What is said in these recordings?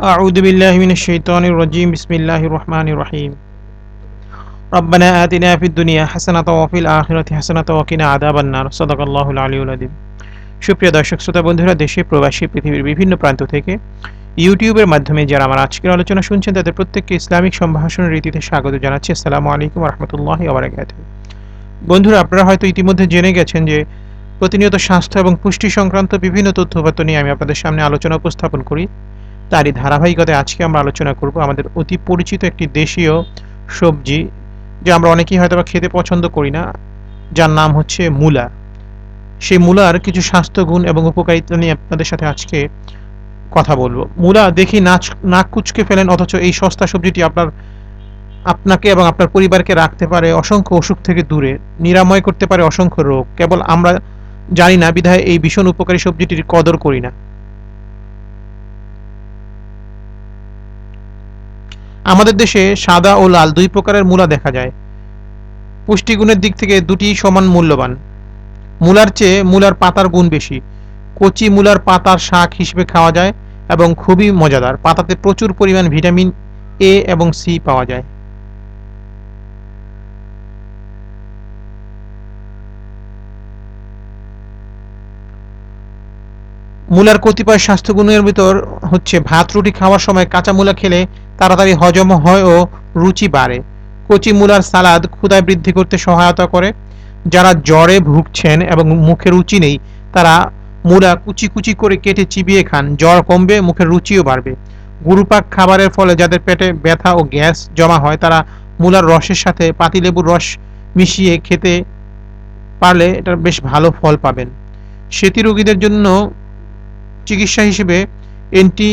أعوذ بالله من الشيطان الرجيم بسم الله الرحمن الرحيم ربنا آتنا في الدنيا حسنة وفي الآخرة حسنة وقنا عذاب النار صدق الله العلي العظيم সুপ্রিয় দর্শক শ্রোতা বন্ধুরা দেশে প্রবাসী পৃথিবীর বিভিন্ন প্রান্ত থেকে ইউটিউবের মাধ্যমে যারা আমার আজকের আলোচনা শুনছেন তাদের প্রত্যেককে ইসলামিক সম্ভাষণ রীতিতে স্বাগত জানাচ্ছি আসসালামু আলাইকুম রহমতুল্লাহ আবরাকাত বন্ধুরা আপনারা হয়তো ইতিমধ্যে জেনে গেছেন যে প্রতিনিয়ত স্বাস্থ্য এবং পুষ্টি সংক্রান্ত বিভিন্ন তথ্যপাত্র নিয়ে আমি আপনাদের সামনে আলোচনা উপস্থাপন করি তারই ধারাবাহিকতায় আজকে আমরা আলোচনা করব আমাদের অতি পরিচিত একটি দেশীয় সবজি, যা আমরা অনেকেই হয়তো খেতে পছন্দ করি না, যার নাম হচ্ছে মূলা। সেই মূলার কিছু স্বাস্থ্যগুণ এবং উপকারিতা নিয়ে আপনাদের সাথে আজকে কথা বলব। মূলা দেখি নাচ, নাক কুচকে ফেলেন, অথচ এই সস্তা সবজিটি আপনার, আপনাকে এবং আপনার পরিবারকে রাখতে পারে অসংখ্য অসুখ থেকে দূরে, নিরাময় করতে পারে অসংখ্য রোগ। কেবল আমরা জানি না, বিধায় এই ভীষণ উপকারী সবজিটির কদর করি না। আমাদের দেশে সাদা ও লাল দুই প্রকারের মূলা দেখা যায়। পুষ্টিগুণের দিক থেকে দুটি সমান মূল্যবান। মূলার চেয়ে মূলার পাতার গুণ বেশি। কচি মূলার পাতার শাক হিসেবে খাওয়া যায় এবং খুবই মজাদার। পাতাতে প্রচুর পরিমাণ ভিটামিন এ এবং সি পাওয়া যায়। মূলার কতিপয় স্বাস্থ্যগুণের ভিতর হচ্ছে ভাত, রুটি খাওয়ার সময় কাঁচা মূলা খেলে তাড়াতাড়ি হজম হয় ও রুচি বাড়ে। কচি মূলার সালাদ ক্ষুদায় বৃদ্ধি করতে সহায়তা করে। যারা জ্বরে ভুগছেন এবং মুখে রুচি নেই, তারা মূলা কুচি কুচি করে কেটে চিবিয়ে খান। জ্বর কমবে, মুখের রুচিও বাড়বে। গুরুপাক খাবারের ফলে যাদের পেটে ব্যথা ও গ্যাস জমা হয়, তারা মূলার রসের সাথে পাতিলেবুর রস মিশিয়ে খেতে পারলে এটা বেশ ভালো ফল পাবেন। সেতী রোগীদের জন্য চিকিৎসা হিসেবে অ্যান্টি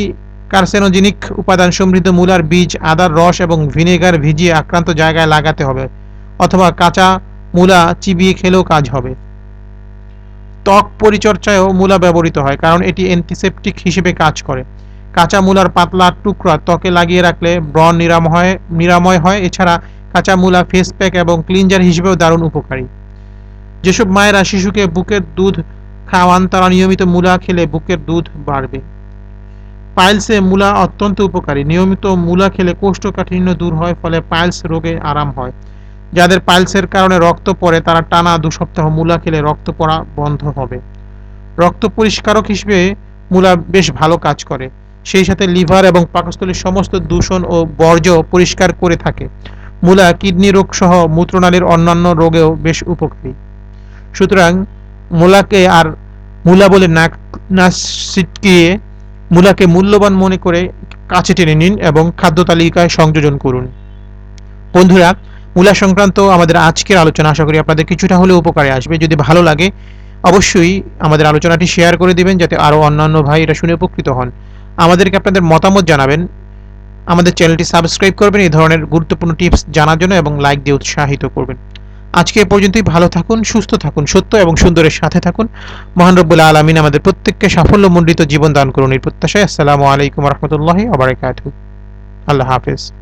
কার্সেনোজেনিক উপাদান সমৃদ্ধ মূলার বীজ, আদার রস এবং ভিনেগার ভিজিয়ে আক্রান্ত জায়গায় লাগাতে হবে, অথবা কাঁচা মূলা চিবিয়ে খেলেও কাজ হবে। ত্বক পরিচর্যায়ও মূলা ব্যবহৃত হয়, কারণ এটি অ্যান্টিসেপটিক হিসেবে কাজ করে। কাঁচা মূলার পাতলা টুকরা ত্বকে লাগিয়ে রাখলে ব্রণ নিরাময় নিরাময় হয়, এছাড়া কাঁচা মূলা ফেস প্যাক এবং ক্লিনজার হিসেবেও দারুণ উপকারী। যেসব মায়েরা শিশুকে বুকের দুধ খাওয়ান, তারা নিয়মিত মূলা খেলে বুকের দুধ বাড়বে। পাইলসে মূলা অত্যন্ত উপকারী। নিয়মিত মূলা খেলে কোষ্ঠকাঠিন্য দূর হয়, ফলে পাইলস রোগে আরাম হয়। যাদের পাইলসের কারণে রক্ত পড়ে, তারা টানা দু সপ্তাহ মূলা খেলে রক্ত পড়া বন্ধ হবে। রক্ত পরিষ্কারক হিসেবে মূলা বেশ ভালো কাজ করে। সেই সাথে লিভার এবং পাকস্থলীর সমস্ত দূষণ ও বর্জ্য পরিষ্কার করে থাকে। মূলা কিডনি রোগ সহ মূত্রনালীর অন্যান্য রোগেও বেশ উপকারী। সুতরাং মূলাকে আর মূলা বলে নাক না মূলাকে মূল্যবান মনে করে কাছে টেনে নিন এবং খাদ্য তালিকায় সংযোজন করুন। বন্ধুরা, মূলা সংক্রান্ত আমাদের আজকের আলোচনা, আশা করি আপনাদের কিছুটা হলেও উপকারে আসবে। যদি ভালো লাগে, অবশ্যই আমাদের আলোচনাটি শেয়ার করে দিবেন যাতে আরও অন্যান্য ভাই এটা শুনে উপকৃত হন। আমাদেরকে আপনাদের মতামত জানাবেন। আমাদের চ্যানেলটি সাবস্ক্রাইব করবেন, এই ধরনের গুরুত্বপূর্ণ টিপস জানার জন্য এবং লাইক দিয়ে উৎসাহিত করবেন। আজকে এ পর্যন্তই। ভালো থাকুন, সুস্থ থাকুন, সত্য এবং সুন্দরের সাথে থাকুন। মহান রব্বুল আলমিন আমাদের প্রত্যেককে সাফল্যমণ্ডিত জীবন দান করুন এই প্রত্যাশায়। আসসালামু আলাইকুম রহমতুল্লাহ আবার আল্লাহ হাফিজ।